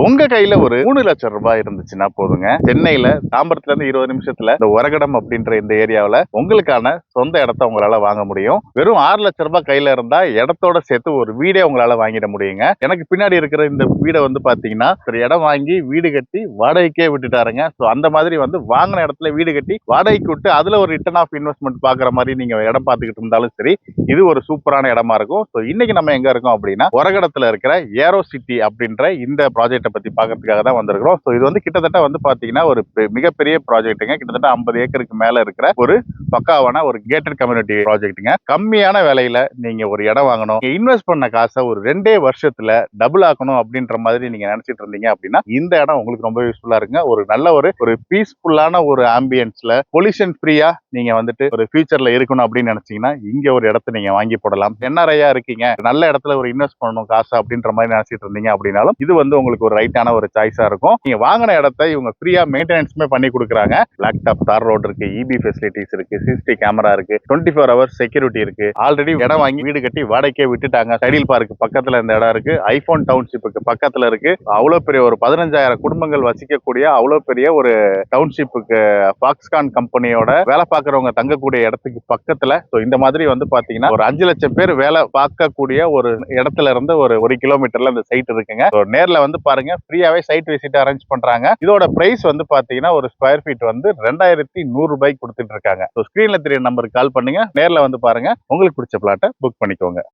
உங்க கையில ஒரு மூணு லட்சம் ரூபாய் இருந்துச்சுன்னா போதுங்க. சென்னையில தாம்பரத்துல இருந்து இருபது நிமிஷத்துல இந்த உரகடம் அப்படின்ற இந்த ஏரியாவில உங்களுக்கான சொந்த இடத்த உங்களால வாங்க முடியும். வெறும் ஆறு லட்சம் ரூபாய் கையில இருந்தா இடத்தோட சேர்த்து ஒரு வீடே உங்களால வாங்கிட முடியுங்க. எனக்கு பின்னாடி இருக்கிற இந்த வீடை வந்து பாத்தீங்கன்னா ஒரு இடம் வாங்கி வீடு கட்டி வாடகைக்கே விட்டுட்டாருங்க. ஸோ அந்த மாதிரி வந்து வாங்கின இடத்துல வீடு கட்டி வாடகைக்கு விட்டு அதுல ஒரு ரிட்டர்ன் ஆஃப் இன்வெஸ்ட்மெண்ட் பாக்குற மாதிரி நீங்க இடம் பார்த்துக்கிட்டு இருந்தாலும் சரி இது ஒரு சூப்பரான இடமா இருக்கும். ஸோ இன்னைக்கு நம்ம எங்க இருக்கோம் அப்படின்னா உரகடத்துல இருக்கிற ஏரோ சிட்டி அப்படின்ற இந்த ப்ராஜெக்ட் ப்ராஜெக்டை பற்றி பார்க்கறதுக்காக தான் வந்திருக்கிறோம். ஸோ இது வந்து கிட்டத்தட்ட வந்து பார்த்தீங்கன்னா ஒரு மிகப்பெரிய ப்ராஜெக்ட்டுங்க கிட்டத்தட்ட ஐம்பது ஏக்கருக்கு மேலே இருக்கிற ஒரு பக்காவான ஒரு கேட்டட் கம்யூனிட்டி ப்ராஜெக்ட்டுங்க கம்மியான விலையில நீங்கள் ஒரு இடம் வாங்கணும். இன்வெஸ்ட் பண்ண காசை ஒரு ரெண்டே வருஷத்தில் டபுள் ஆக்கணும் அப்படின்ற மாதிரி நீங்க நினச்சிட்டு இருந்தீங்க அப்படின்னா இந்த இடம் உங்களுக்கு ரொம்ப யூஸ்ஃபுல்லாக இருக்குங்க. ஒரு நல்ல ஒரு ஒரு பீஸ்ஃபுல்லான ஒரு ஆம்பியன்ஸில் பொல்யூஷன் ஃப்ரீயா நீங்கள் வந்துட்டு ஒரு ஃபியூச்சரில் இருக்கணும் அப்படின்னு நினைச்சீங்கன்னா இங்கே ஒரு இடத்த நீங்கள் வாங்கி போடலாம். என்ஆர்ஐயா இருக்கீங்க. நல்ல இடத்துல ஒரு இன்வெஸ்ட் பண்ணணும் காசு அப்படின்ற மாதிரி நினச்சிட்டு இருந்தீங்க அப்படின்னாலும் இது வந்து உங்களுக்கு ஒரு ரைட்டான ஒரு சாய்ஸா இருக்கும். நீங்க வாங்கின இடத்த இவங்க ஃப்ரீயா மெயின்டெனன்ஸுமே பண்ணி கொடுக்குறாங்க. பிளாக் டாப் தார் ரோடு இருக்கு இபி ஃபெசிலிட்டிஸ் இருக்கு சிசிடி கேமரா இருக்கு டுவெண்ட்டி ஃபோர் ஹவர்ஸ் செக்யூரிட்டி இருக்கு. ஆல்ரெடி இடம் வாங்கி வீடு கட்டி வாடகைக்கே விட்டுட்டாங்க. சைடில் பார்க் பக்கத்துல இந்த இடம் இருக்கு. ஐபோன் டவுன்ஷிப்புக்கு பக்கத்துல இருக்கு. அவ்வளவு பெரிய ஒரு பதினஞ்சாயிரம் குடும்பங்கள் வசிக்கக்கூடிய அவ்வளவு பெரிய ஒரு டவுன்ஷிப்புக்கு பாக்ஸ்கான் கம்பெனியோட வேலை பார்க்குறவங்க தங்கக்கூடிய இடத்துக்கு பக்கத்துல. ஸோ இந்த மாதிரி வந்து பாத்தீங்கன்னா ஒரு அஞ்சு லட்சம் பேர் வேலை பார்க்கக்கூடிய ஒரு இடத்துல இருந்து ஒரு ஒரு கிலோமீட்டர்ல இந்த சைட் இருக்குங்க. ஸோ நேர்ல வந்து பாருங்க. ஃப்ரீயாவே சைட் விசிட் அரேஞ்ச் பண்றாங்க. இதோட பிரைஸ் வந்து பாத்தீங்கன்னா ஒரு ஸ்கொயர் ஃபீட் வந்து ரெண்டாயிரத்தி நூறு ரூபாய்க்கு கொடுத்துட்டு இருக்காங்க. ஸ்கிரீன்ல தெரிய நம்பருக்கு கால் பண்ணுங்க. நேர்ல வந்து பாருங்க. உங்களுக்கு பிடிச்ச பிளாட்டை புக் பண்ணிக்கோங்க.